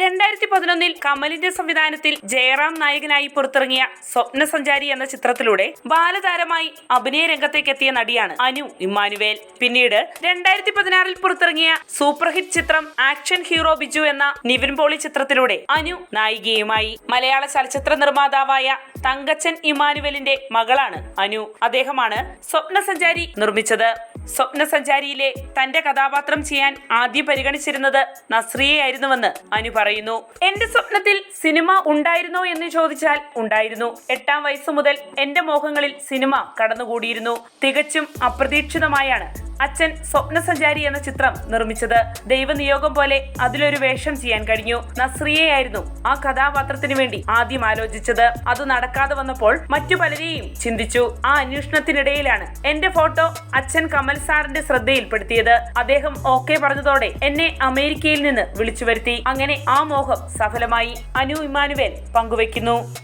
രണ്ടായിരത്തി പതിനൊന്നിൽ കമലിന്റെ സംവിധാനത്തിൽ ജയറാം നായകനായി പുറത്തിറങ്ങിയ സ്വപ്ന സഞ്ചാരി എന്ന ചിത്രത്തിലൂടെ ബാലതാരമായി അഭിനയ രംഗത്തേക്ക് എത്തിയ നടിയാണ് അനു ഇമ്മാനുവേൽ. പിന്നീട് രണ്ടായിരത്തി പതിനാറിൽ പുറത്തിറങ്ങിയ സൂപ്പർ ഹിറ്റ് ചിത്രം ആക്ഷൻ ഹീറോ ബിജു എന്ന നിവിൻ പോളി ചിത്രത്തിലൂടെ അനു നായികയുമായി. മലയാള ചലച്ചിത്ര നിർമ്മാതാവായ തങ്കച്ചൻ ഇമാനുവലിന്റെ മകളാണ് അനു. അദ്ദേഹമാണ് സ്വപ്ന സഞ്ചാരി നിർമ്മിച്ചത്. സ്വപ്നസഞ്ചാരിയിലെ തന്റെ കഥാപാത്രം ചെയ്യാൻ ആദ്യം പരിഗണിച്ചിരുന്നത് നസ്രിയയായിരുന്നുവെന്ന് അനു പറയുന്നു. എന്റെ സ്വപ്നത്തിൽ സിനിമ ഉണ്ടായിരുന്നോ എന്ന് ചോദിച്ചാൽ ഉണ്ടായിരുന്നു. എട്ടാം വയസ്സ് മുതൽ എന്റെ മോഹങ്ങളിൽ സിനിമ കടന്നുകൂടിയിരുന്നു. തികച്ചും അപ്രതീക്ഷിതമായാണ് അച്ഛൻ സ്വപ്നസഞ്ചാരി എന്ന ചിത്രം നിർമ്മിച്ചത് ദൈവനിയോഗം പോലെ അതിലൊരു വേഷം ചെയ്യാൻ കഴിഞ്ഞു. നസ്രിയയായിരുന്നു ആ കഥാപാത്രത്തിന് വേണ്ടി ആദ്യം ആലോചിച്ചത്. അത് നടക്കാതെ വന്നപ്പോൾ മറ്റു പലരെയും ചിന്തിച്ചു. ആ അന്വേഷണത്തിനിടയിലാണ് എന്റെ ഫോട്ടോ അച്ഛൻ കമൽ സാറിന്റെ ശ്രദ്ധയിൽപ്പെടുത്തിയത്. അദ്ദേഹം ഓക്കെ പറഞ്ഞതോടെ എന്നെ അമേരിക്കയിൽ നിന്ന് വിളിച്ചു വരുത്തി. അങ്ങനെ ആ മോഹം സഫലമായി. അനു ഇമാനുവേൽ പങ്കുവെക്കുന്നു